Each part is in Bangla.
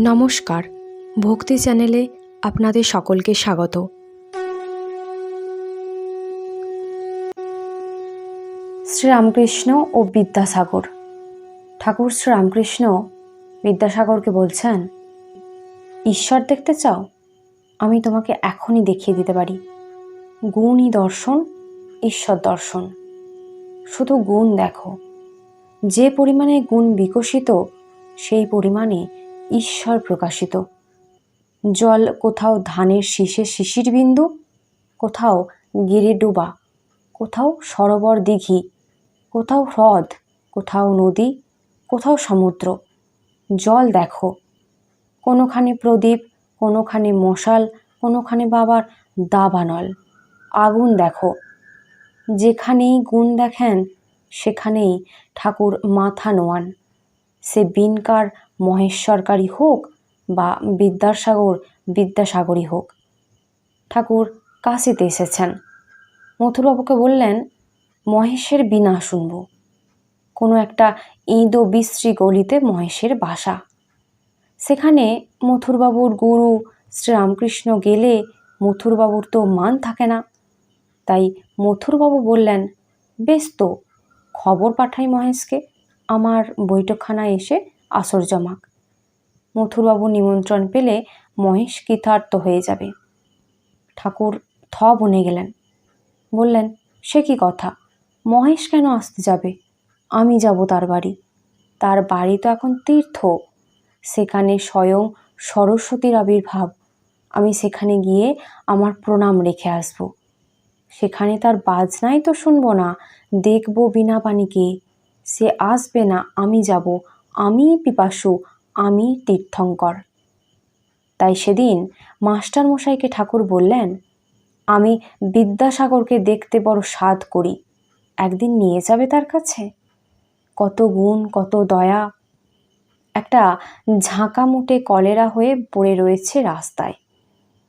নমস্কার, ভক্তি চ্যানেলে আপনাদের সকলকে স্বাগত। শ্রীরামকৃষ্ণ ও বিদ্যাসাগর। ঠাকুর শ্রীরামকৃষ্ণ বিদ্যাসাগরকে বলছেন, ঈশ্বর দেখতে চাও? আমি তোমাকে এখনই দেখিয়ে দিতে পারি। গুণই দর্শন, ঈশ্বর দর্শন। শুধু গুণ দেখো। যে পরিমাণে গুণ বিকশিত, সেই পরিমাণে ঈশ্বর প্রকাশিত। জল কোথাও ধানের শীষে শিশির বিন্দু কোথাও গিরে ডোবা কোথাও সরোবর দিঘি কোথাও হ্রদ, কোথাও নদী, কোথাও সমুদ্র। জল দেখো। কোনোখানে প্রদীপ, কোনোখানে মশাল, কোনোখানে বাবার দাবানল। আগুন দেখো। যেখানেই গুণ দেখেন, সেখানেই ঠাকুর মাথা নোয়ান। সে বিনকার মহেশ্বরকারী হোক বা বিদ্যাসাগর, বিদ্যাসাগরী হোক। ঠাকুর কাশিতে এসেছেন। মথুরবাবুকে বললেন, মহেশের বিনা শুনব। কোনো একটা ইঁদো বিশ্রী গলিতে মহেশের বাসা। সেখানে মথুরবাবুর গুরু শ্রীরামকৃষ্ণ গেলে মথুরবাবুর তো মান থাকে না। তাই মথুরবাবু বললেন, বেশ তো, খবর পাঠাই মহেশকে। আমার বৈঠকখানায় এসে আসর জমাক। মথুরবাবু নিমন্ত্রণ পেলে মহেশ কৃতার্থ হয়ে যাবে। ঠাকুর থ বনে গেলেন। বললেন, সে কি কথা? মহেশ কেন আসতে যাবে? আমি যাব তার বাড়ি। তার বাড়ি তো এখন তীর্থ। সেখানে স্বয়ং সরস্বতীর আবির্ভাব। আমি সেখানে গিয়ে আমার প্রণাম রেখে আসব। সেখানে তার বাজনাই তো শুনব না। দেখব বিনা পানিকে। সে আসবে না, আমি যাব। আমি পিপাসু, আমি তীর্থঙ্কর। তাই সেদিন মাস্টার মশাইকে ঠাকুর বললেন, আমি বিদ্যাসাগরকে দেখতে বড় স্বাদ করি, একদিন নিয়ে যাবে তার কাছে। কত গুণ, কত দয়া। একটা ঝাঁকা মুটে কলেরা হয়ে পড়ে রয়েছে রাস্তায়।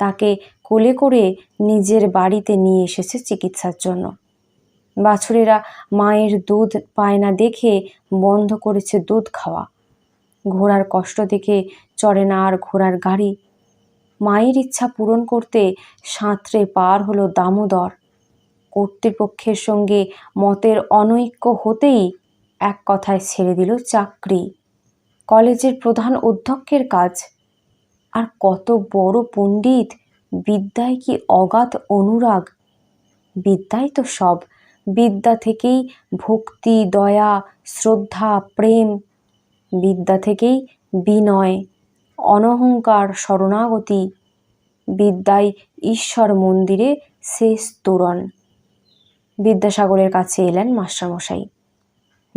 তাকে কোলে করে নিজের বাড়িতে নিয়ে এসেছে চিকিৎসার জন্য। বাছুরেরা মায়ের দুধ পায় না দেখে বন্ধ করেছে দুধ খাওয়া। ঘোড়ার কষ্ট দেখে চড়ে না আর ঘোড়ার গাড়ি। মায়ের ইচ্ছা পূরণ করতে সাঁতরে পার হলো দামোদর। কর্তৃপক্ষের সঙ্গে মতের অনৈক্য হতেই এক কথায় ছেড়ে দিল চাকরি। কলেজের প্রধান অধ্যক্ষের কাজ। আর কত বড় পণ্ডিত, বিদ্যায় কি অগাধ অনুরাগ। বিদ্যাই তো সব। বিদ্যা থেকেই ভক্তি, দয়া, শ্রদ্ধা, প্রেম, বিদ্যা থেকেই বিনয়, অনহংকার, শরণাগতি বিদ্যাই ঈশ্বর মন্দিরে শেষ তোরণ। বিদ্যাসাগরের কাছে এলেন মাস্টারমশাই।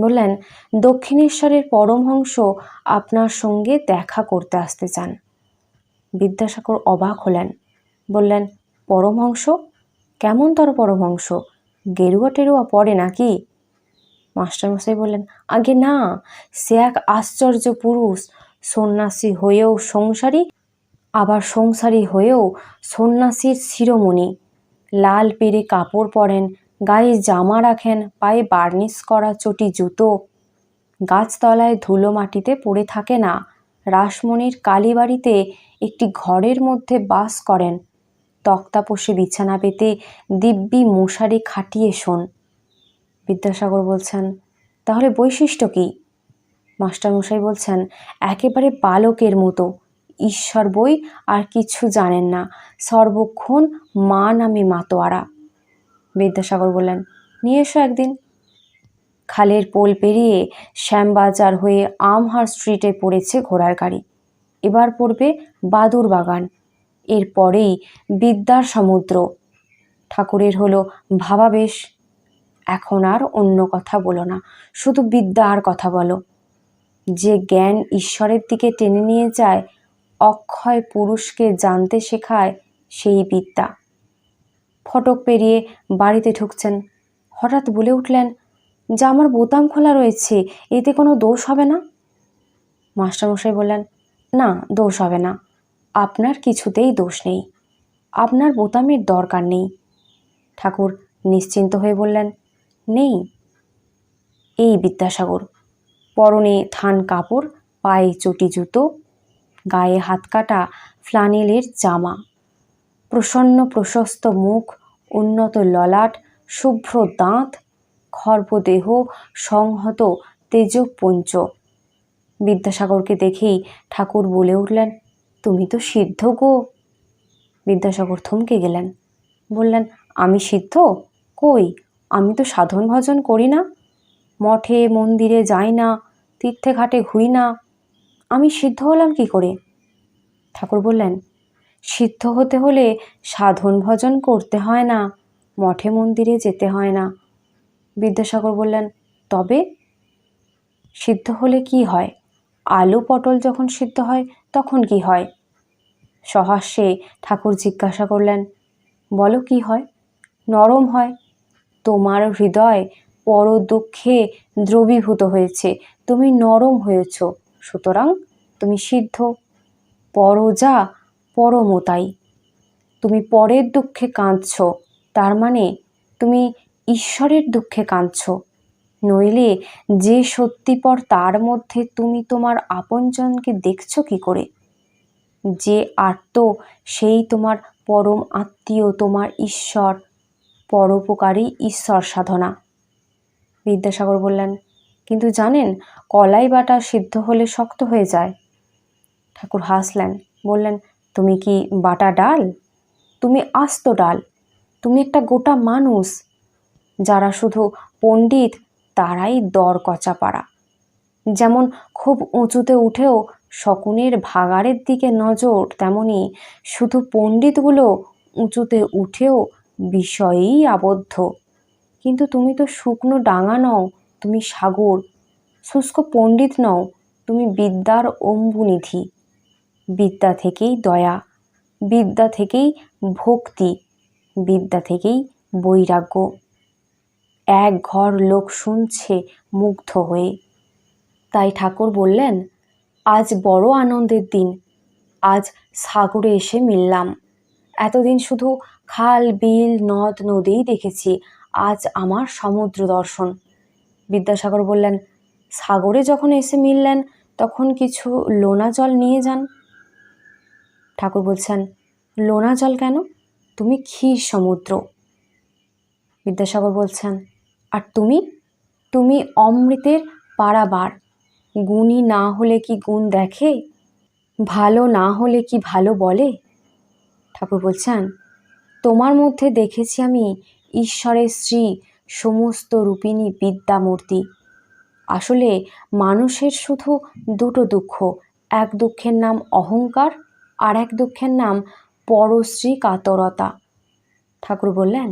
বললেন, দক্ষিণেশ্বরের পরমহংস আপনার সঙ্গে দেখা করতে আসতে চান। বিদ্যাসাগর অবাক হলেন। বললেন, পরমহংস? কেমন তর পরমহংস? গেরুয়া টেরুয়া পড়ে নাকি? মাস্টারমশাই বললেন, আগে না, সে এক আশ্চর্য পুরুষ, সন্ন্যাসী হয়েও সংসারী, আবার সংসারী হয়েও সন্ন্যাসীর শিরোমণি। লাল পেরে কাপড় পরেন, গায়ে জামা রাখেন, পায়ে বার্নিশ করা চটি জুতো। গাছতলায় ধুলো মাটিতে পড়ে থাকে না। রাসমণির কালীবাড়িতে একটি ঘরের মধ্যে বাস করেন। তক্তাপোষে বিছানা পেতে দিব্যি মশারি খাটিয়ে শোন। বিদ্যাসাগর বলছেন, তাহলে বৈশিষ্ট্য কী? মাস্টারমশাই বলছেন, একেবারে বালকের মতো। ঈশ্বর বই আর কিছু জানেন না। সর্বক্ষণ মা নামে মাতোয়ারা। বিদ্যাসাগর বললেন, নিয়ে এসো একদিন। খালের পোল পেরিয়ে শ্যামবাজার হয়ে আমহার স্ট্রিটে পড়েছে ঘোড়ার গাড়ি। এবার পড়বে বাদুর বাগান। এরপরেই বিদ্যার সমুদ্র। ঠাকুরের হলো ভাবাবেশ এখন আর অন্য কথা বলো না, শুধু বিদ্যা আর কথা বলো। যে জ্ঞান ঈশ্বরের দিকে টেনে নিয়ে যায়, অক্ষয় পুরুষকে জানতে শেখায় সেই বিদ্যা। ফটক পেরিয়ে বাড়িতে ঢুকছেন। হঠাৎ বলে উঠলেন, যা আমার বোতাম খোলা রয়েছে, এতে কোনো দোষ হবে না? মাস্টারমশাই বললেন, না, দোষ হবে না। আপনার কিছুতেই দোষ নেই। আপনার বোতামের দরকার নেই। ঠাকুর নিশ্চিন্ত হয়ে বললেন, নেই। এই বিদ্যাসাগর, পরনে থান কাপড়, পায়ে চটি জুতো, গায়ে হাতকাটা ফ্লানেলের জামা। প্রসন্ন, প্রশস্ত মুখ, উন্নত ললাট, শুভ্র দাঁত খর্বদেহ সংহত তেজপঞ্চ। বিদ্যাসাগরকে দেখেই ঠাকুর বলে উঠলেন তুমি তো সিদ্ধ গো? বিদ্যাসাগর থমকে গেলেন, বললেন, আমি সিদ্ধ? কই? আমি তো সাধন ভজন করি না। মঠে, মন্দিরে যাই না, তীর্থে ঘাটে ঘুরি না। আমি সিদ্ধ হলাম কি করে? ঠাকুর বললেন, সিদ্ধ হতে হলে সাধন ভজন করতে হয় না, মঠে, মন্দিরে যেতে হয় না। বিদ্যাসাগর বললেন, তবে? সিদ্ধ হলে কি হয়? আলু পটল যখন সিদ্ধ হয়, তখন কি হয়? সহাস্যে ঠাকুর জিজ্ঞাসা করলেন, বলো কি হয়? নরম হয়। তোমার হৃদয় পর দুঃখে দ্রবীভূত হয়েছে। তুমি নরম হয়েছ। সুতরাং তুমি সিদ্ধ। পর যা পরমতাই। তুমি পরের দুঃখে কাঁদছ। তার মানে তুমি ঈশ্বরের দুঃখে কাঁদছ। নইলে যে সত্যিপর তার মধ্যে তুমি তোমার আপনজনকে দেখছ কি করে? যে আত্ম সেই তোমার পরম আত্মীয়, তোমার ঈশ্বর, পরোপকারী ঈশ্বর সাধনা। বিদ্যাসাগর বললেন, কিন্তু জানেন, কলাই বাটা সিদ্ধ হলে শক্ত হয়ে যায়। ঠাকুর হাসলেন, বললেন, তুমি কি বাটা ডাল? তুমি আস্ত ডাল, তুমি একটা গোটা মানুষ, যারা শুধু পণ্ডিত তারাই দর কচা পাড়া যেমন খুব উঁচুতে উঠেও শকুনের ভাগাড়ের দিকে নজর, তেমনি শুধু পণ্ডিতগুলো উঁচুতে উঠেও বিষয়েই আবদ্ধ। কিন্তু তুমি তো শুকনো ডাঙা নও, তুমি সাগর। শুষ্ক পণ্ডিত নও, তুমি বিদ্যার অম্বুনিধি। বিদ্যা থেকেই দয়া, বিদ্যা থেকেই ভক্তি, বিদ্যা থেকেই বৈরাগ্য। এক ঘর লোক শুনছে মুগ্ধ হয়ে। তাই ঠাকুর বললেন, আজ বড় আনন্দের দিন। আজ সাগরে এসে মিললাম। এতদিন শুধু খাল, বিল, নদ, নদীই দেখেছি। আজ আমার সমুদ্র দর্শন। বিদ্যাসাগর বললেন, সাগরে যখন এসে মিললেন, তখন কিছু লোনা জল নিয়ে যান? ঠাকুর বলছেন, লোনা জল কেন? তুমি ক্ষীর সমুদ্র। বিদ্যাসাগর বলছেন আর তুমি? তুমি অমৃতের পারাবার। গুণী না হলে কি গুণ দেখে? ভালো না হলে কি ভালো বলে? ঠাকুর বলছেন, তোমার মধ্যে দেখেছি আমি ঈশ্বরের শ্রী সমস্ত রূপিণী বিদ্যামূর্তি। আসলে মানুষের শুধু দুটো দুঃখ, এক দুঃখের নাম অহংকার আর এক দুঃখের নাম পরশ্রী কাতরতা। ঠাকুর বললেন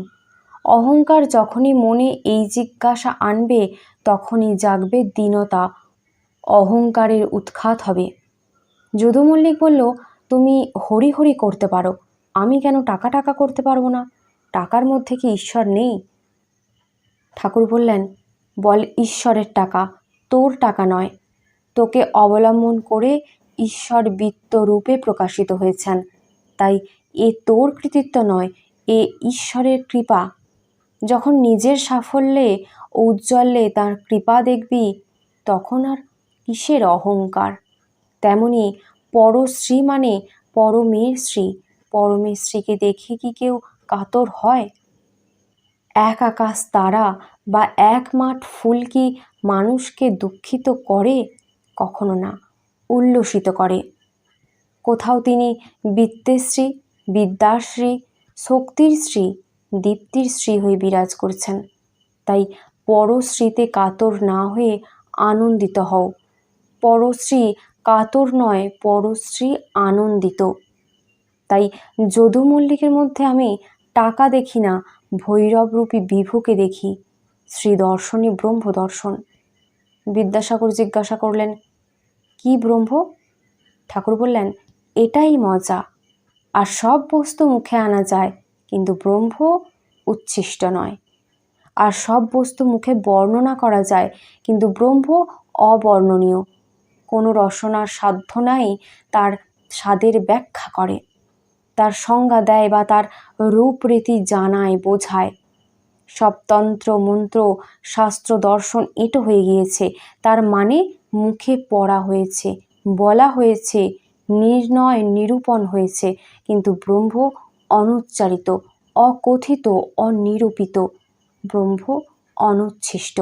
অহংকার যখনই মনে এই জিজ্ঞাসা আনবে, তখনই জাগবে দীনতা। অহংকারের উৎখাত হবে। যদু মল্লিক বলল, তুমি হরি হরি করতে পারো। আমি কেন টাকা টাকা করতে পারব না? টাকার মধ্যে কি ঈশ্বর নেই? ঠাকুর বললেন, বল ঈশ্বরের টাকা, তোর টাকা নয়। তোকে অবলম্বন করে ঈশ্বর বৃত্ত রূপে প্রকাশিত হয়েছেন। তাই এ তোর কৃতিত্ব নয়, এ ঈশ্বরের কৃপা। যখন নিজের সাফল্যে ঔজ্জ্বল্যে তার কৃপা দেখবি, তখন আর কিসের অহংকার? তেমনি পরশ্রী মানে পরমের শ্রী পরমের শ্রীকে দেখে কি কেউ কাতর হয়? এক আকাশ তারা বা এক মাঠ ফুল কি মানুষকে দুঃখিত করে? কখনো না, উল্লসিত করে। কোথাও তিনি বিত্তেশ্রী বিদ্যাশ্রী শক্তির শ্রী দীপ্তির শ্রী হয়ে বিরাজ করছেন। তাই পরশ্রীতে কাতর না হয়ে আনন্দিত হও। পরশ্রী কাতর নয়, পরশ্রী আনন্দিত। তাই যদু মল্লিকের মধ্যে আমি টাকা দেখি না, ভৈরবরূপী বিভুকে দেখি। শ্রী দর্শনে ব্রহ্ম দর্শন। বিদ্যাসাগর জিজ্ঞাসা করলেন, কি ব্রহ্ম? ঠাকুর বললেন, এটাই মজা। আর সব বস্তু মুখে আনা যায়। কিন্তু ব্রহ্ম উচ্ছিষ্ট নয়। আর সব বস্তু মুখে বর্ণনা করা যায়, কিন্তু ব্রহ্ম অবর্ণনীয়। কোনো রসনার সাধ্য নাই তার স্বাদের ব্যাখ্যা করে। তার সংজ্ঞা দেয় বা তার রূপরীতি জানায়, বোঝায়। সব তন্ত্র, মন্ত্র, শাস্ত্র, দর্শন এটো হয়ে গিয়েছে। তার মানে মুখে পড়া হয়েছে, বলা হয়েছে, নির্ণয়, নিরূপণ হয়েছে। কিন্তু ব্রহ্ম অনুচ্চারিত, অকথিত, অনিরূপিত, ব্রহ্ম অনুচ্ছিষ্ট।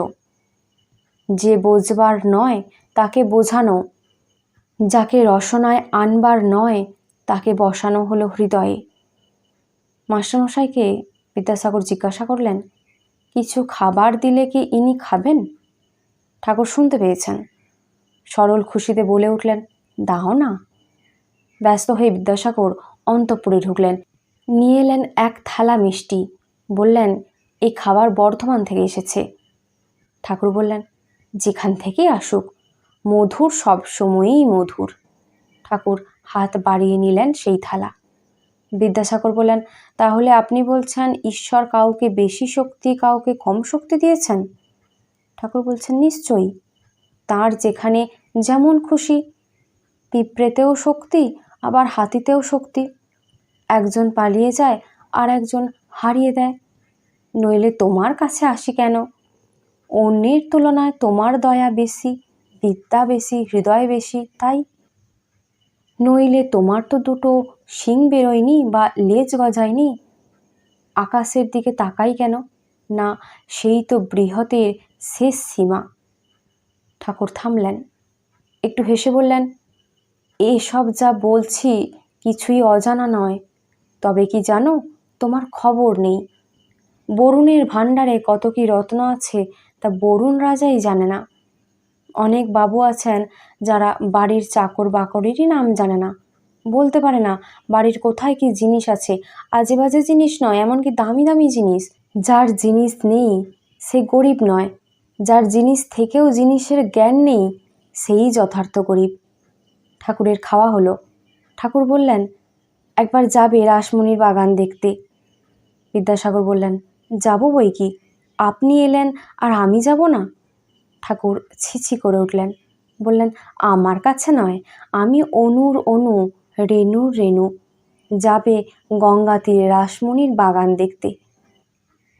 যে বোঝবার নয়, তাকে বোঝানো। যাকে রসনায় আনবার নয়, তাকে বসানো হলো হৃদয়ে। মাস্টারমশাইকে বিদ্যাসাগর জিজ্ঞাসা করলেন, কিছু খাবার দিলে কি ইনি খাবেন? ঠাকুর শুনতে পেয়েছেন। সরল খুশিতে বলে উঠলেন, দাও না। ব্যস্ত হয়ে বিদ্যাসাগর অন্তঃপুরে ঢুকলেন। নিয়ে এলেন এক থালা মিষ্টি। বললেন এই খাবার বর্ধমান থেকে এসেছে। ঠাকুর বললেন, যেখান থেকেই আসুক। মধুর সব সময়ই মধুর। ঠাকুর হাত বাড়িয়ে নিলেন সেই থালা। বিদ্যাসাগর বললেন, তাহলে আপনি বলছেন ঈশ্বর কাউকে বেশি শক্তি, কাউকে কম শক্তি দিয়েছেন? ঠাকুর বলছেন, নিশ্চয়ই। তার যেখানে যেমন খুশি। পিঁপড়েতেও শক্তি, আবার হাতিতেও শক্তি। একজন পালিয়ে যায় আর একজন হারিয়ে দেয়। নইলে তোমার কাছে আসি কেন? অন্যের তুলনায় তোমার দয়া বেশি, বিদ্যা বেশি, হৃদয় বেশি, তাই? নইলে তোমার তো দুটো শিং বেরোয়নি বা লেজ গজায়নি। আকাশের দিকে তাকাই কেন? না, সেই তো বৃহতের শেষ সীমা। ঠাকুর থামলেন। একটু হেসে বললেন, এসব যা বলছি কিছুই অজানা নয়। তবে কি জানো, তোমার খবর নেই। বরুণের ভাণ্ডারে কত কি রত্ন আছে, তা বরুণ রাজাই জানে না। অনেক বাবু আছেন যারা বাড়ির চাকর বাকরেরই নাম জানে না। বলতে পারে না, বাড়ির কোথায় কি জিনিস আছে আজে বাজে জিনিস নয়, এমনকি দামি দামি জিনিস। যার জিনিস নেই, সে গরিব নয়। যার জিনিস থেকেও জিনিসের জ্ঞান নেই, সেই যথার্থ গরিব। ঠাকুরের খাওয়া হলো। ঠাকুর বললেন একবার যাবে রাসমণির বাগান দেখতে। বিদ্যাসাগর বললেন, যাব বই কি? আপনি এলেন আর আমি যাব না? ঠাকুর ছিছি করে উঠলেন, বললেন, আমার কাছে নয়, আমি অনুর অনু রেণুর রেণু। যাবে গঙ্গা তীরে রাসমণির বাগান দেখতে।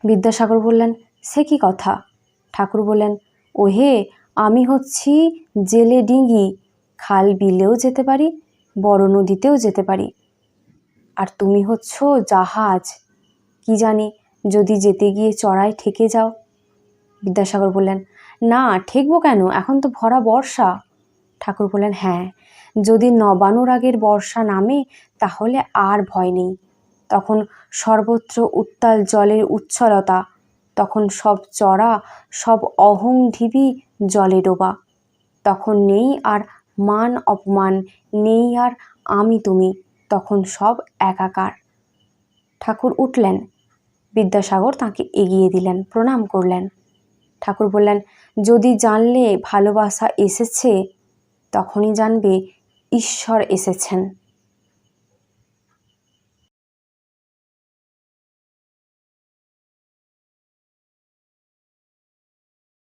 বিদ্যাসাগর বললেন, সে কি কথা? ঠাকুর বললেন, ওহে, আমি হচ্ছি জেলে ডিঙ্গি খাল বিলেও যেতে পারি, বড় নদীতেও যেতে পারি। আর তুমি হচ্ছ জাহাজ। কি জানি, যদি যেতে গিয়ে চড়াই ঠেকে যাও। বিদ্যাসাগর বললেন, না, ঠেকবো কেন? এখন তো ভরা বর্ষা। ঠাকুর বললেন হ্যাঁ যদি নবানুরাগের বর্ষা নামে, তাহলে আর ভয় নেই। তখন সর্বত্র উত্তাল জলের উচ্ছলতা, তখন সব চড়া, সব অহং ঢিবি জলে ডোবা। তখন নেই আর মান অপমান, নেই আর আমি তুমি। তখন সব একাকার। ঠাকুর উঠলেন। বিদ্যাসাগর তাকে এগিয়ে দিলেন, প্রণাম করলেন। ঠাকুর বললেন, যদি জানলে ভালোবাসা এসেছে, তখনই জানবে ঈশ্বর এসেছেন।